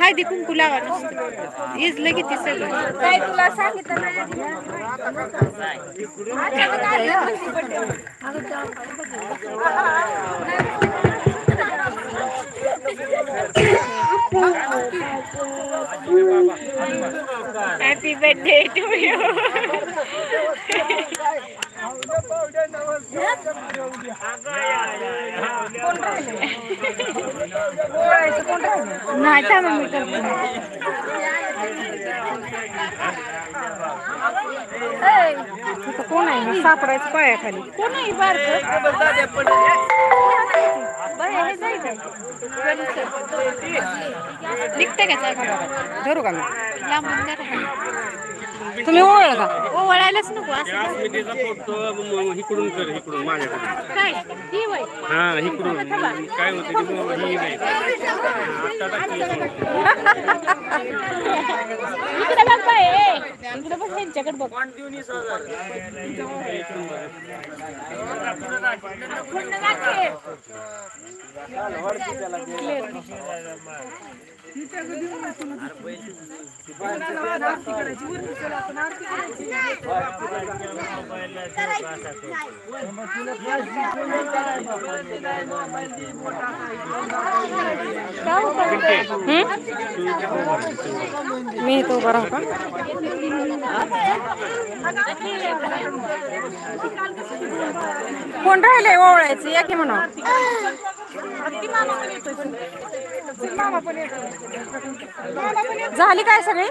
हळदी कुंकू लावा नुसतं इजलं किती सगळं काय तुला सांगितलं नाही अचानक आलं म्हणती birthday. Happy birthday to you नाही थांबा मी करते कोण आहे सापडायचं पायाखाली कोण आहे बारकं? हे जायचं. निघते का धरू का मी लांबून. तुम्ही ओळलं का ओवाळायलाच नको असं. अस्मितेचा फोटो म- इकडून कर इकडून माझ्याकडून. काय? ही वय. हा इकडून. काय होतं की मग ही नाही आता टाकली. इकडे बघ बाय ए. इकडे बघ ह्यांच्याकडे बघ. मी तो बरा राहू का? कोण राहिले? ओवळायचं या की म्हणा झाली काय सगळी?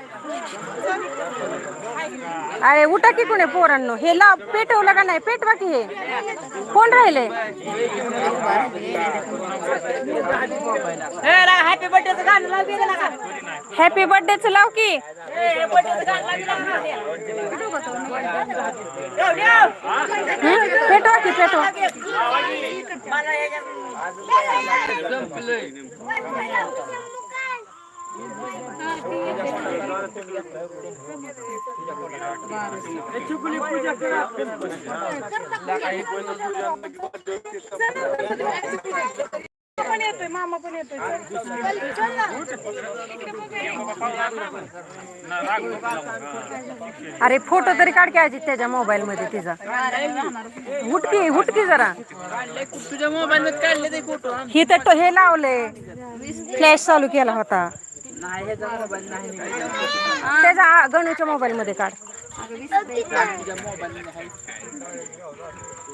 अरे उठा की कोणी पोरांनो? हे लाव पेटवलं का नाही? पेटवा की हे. कोण राहिले? हॅपी बर्थडेचं गाणं लाव हॅपी बर्थडेच लाव की. Terima kasih. अरे फोटो तरी काढ की आजी त्याच्या मोबाईल मध्ये तिचा. हुटकी हुटकी जरा. तुझ्या मोबाईल मध्ये काढले ते फोटो. ही तर तो हे लावले फ्लॅश चालू केला होता. नाही ह्याचा मोबाईल नाही त्याचा आ- गणूच्या मोबाईल मध्ये काढ.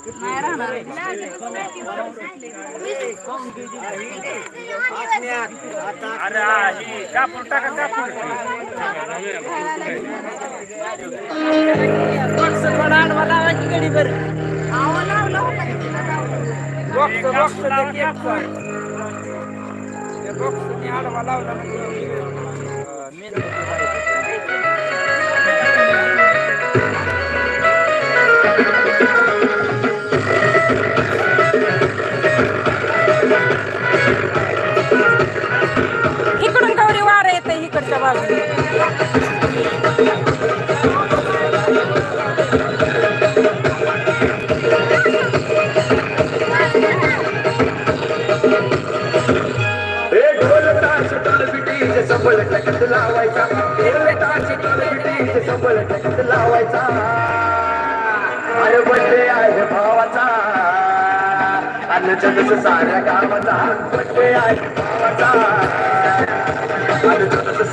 तुझ्या मोबाईल मध्ये अरे हा, ही कापूर टाका कापूर थोडा आडवा लावायची गडी बर इकडून इकडच्या टकत लावायचा. ढोल ताश ढोल टकत लावायचा. अरे बड्डे आहे भावाचा. अन्न जगस साऱ्या गावाचा. बड्डे आहे भावाचा. अन्न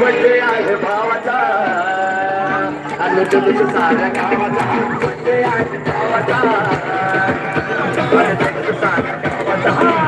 बड्डे आहे भावाचा. आणि तुझं साऱ्या गावाचा बड्डे आहे भावाचा. साऱ्या गावाचा.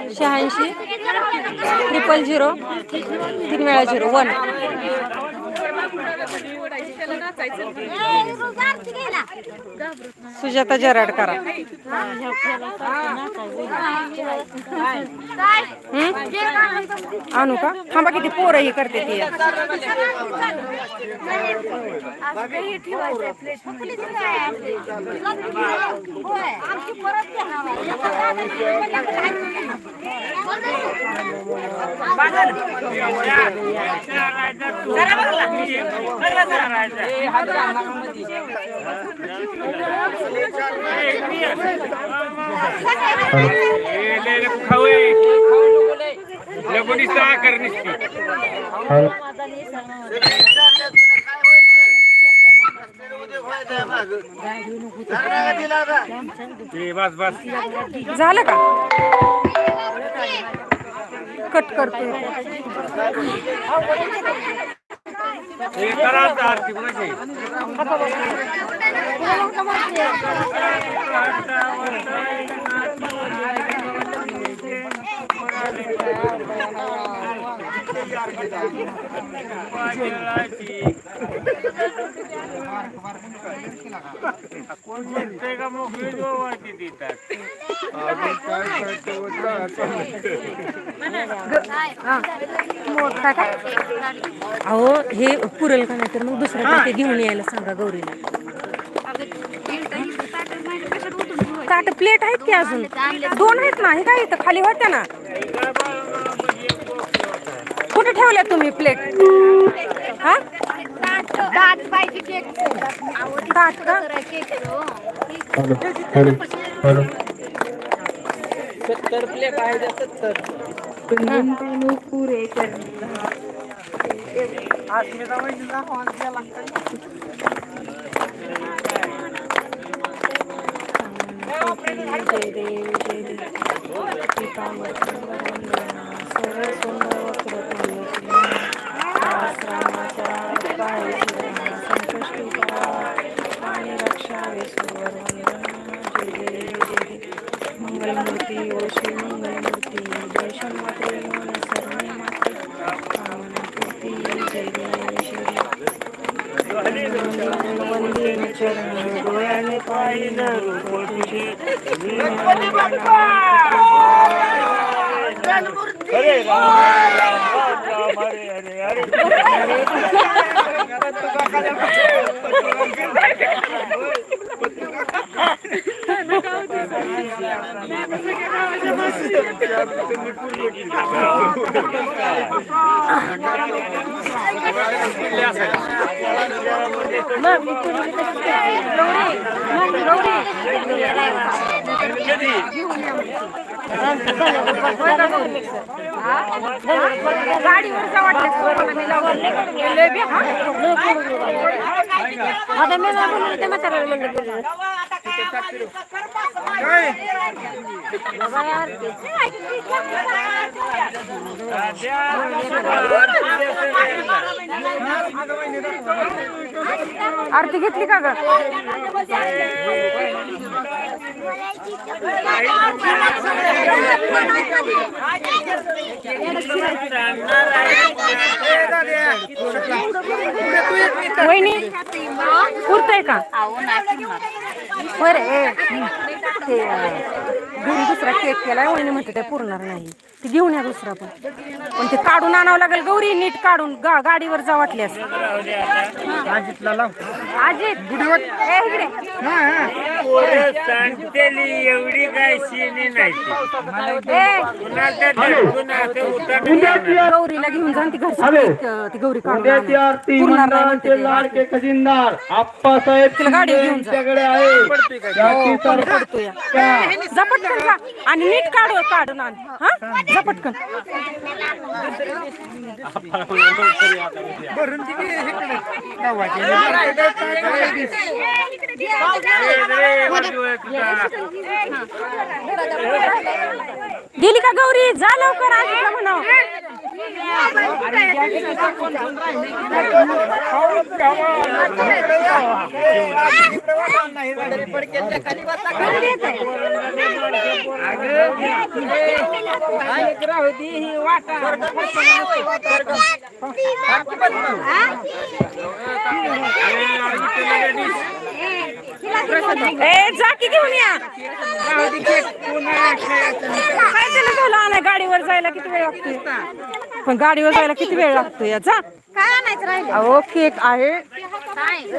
शहाऐंशी ट्रिपल झिरो तीन वेळा झिरो वन सुजाता जराड करा. हं? आणू का? थांबा किती पोरं ही करते ती. खावे बस बस झालं का कट करतो हे करा आता आरती कोणाची कोण म्हणते का मोकळी जोवाची देतात मोठा अहो हे पुरेल का नाही तर मग दुसरं काय घेऊन यायला सांगा गौरीला. ताट प्लेट आहेत की अजून? दोन आहेत ना हे काय इथं खाली होत्या ना? कुठे ठेवल्या तुम्ही प्लेट हा? ताट का? सत्तर प्लेट आहे त्या सत्तर अस्मिता वहिनीला 라는 부른디. 그래, 라 लावून लय बी, हा? आता मी नाही बोलले, ते म्हाताऱ्याला म्हणलं बोललं. आरती घेतली का ग? वहिनी पुरतय का? होय रे ए, ते घरी दुसरा केक केलाय वहिनी म्हणते ते पुरणार नाही. ते घेऊन या दुसरा पण. पण ते काढून आणावं लागेल गौरी नीट काढून गा गाडीवर जा वाटल्यास. अजितला लाव. ए, इकडे. सांगतेली एवढी काय शिनी नाही गौरीला घेऊन जा आणि ती घरची गौरी काढून. आरती मंडळाचे. लाडके खजिनदार आप्पासाहेब गाडी घेऊन जा. यांच्याकडे आहे. त्याची तर- पडतोय. जा पटकन जा. आणि नीट काढू काढून आण. हा? जा पटकन. भरून दिलिका का गौरी? जा लवकर आजी का ए जा की घेऊन या. काय त्याला झालं आणा गाडीवर जायला किती वेळ लागतोय? पण गाडीवर जायला किती वेळ लागतोय? या जा. काय आणायचं राहिलं? अहो केक आहे.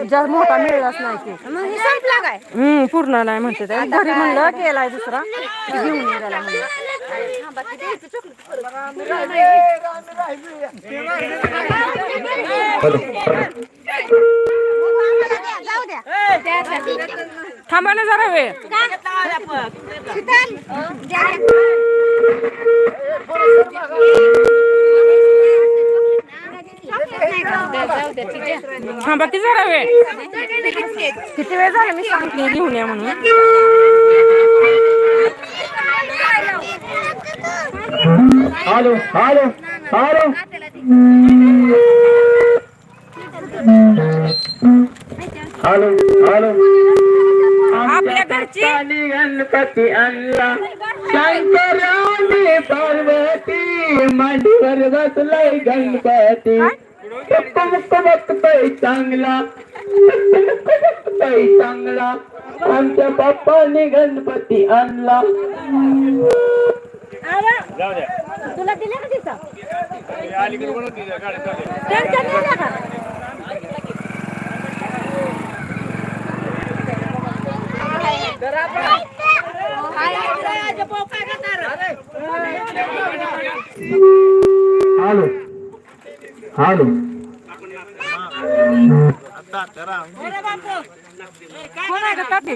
जर मोठा मिळलाच नाही केक. मग हे संपला काय? हम्म पूर्ण नाही म्हणते ते घरी म्हणलं केलाय दुसरा. घेऊन ये त्याला म्हणलं. जाऊ द्या थांबा ना जरा वेळ. थांबा की जरा वेळ. किती वेळ झाला मी सांगते. घेऊन या म्हणून. Hello hello hello. Hello hello. आपल्या घरची गणपती आणला शंकराने पार्वती मांडीवर बसलाय गणपती. मुक्त बघतोय चांगला. बघतोय चांगला. आमच्या बाप्पाने गणपती आणला. तुला दिले का तिचा अलीकडे बनवते गाड्या चालू आहे. त्यांच्या नेल्या का हॅलो हॅलो कोण आहे का तात्या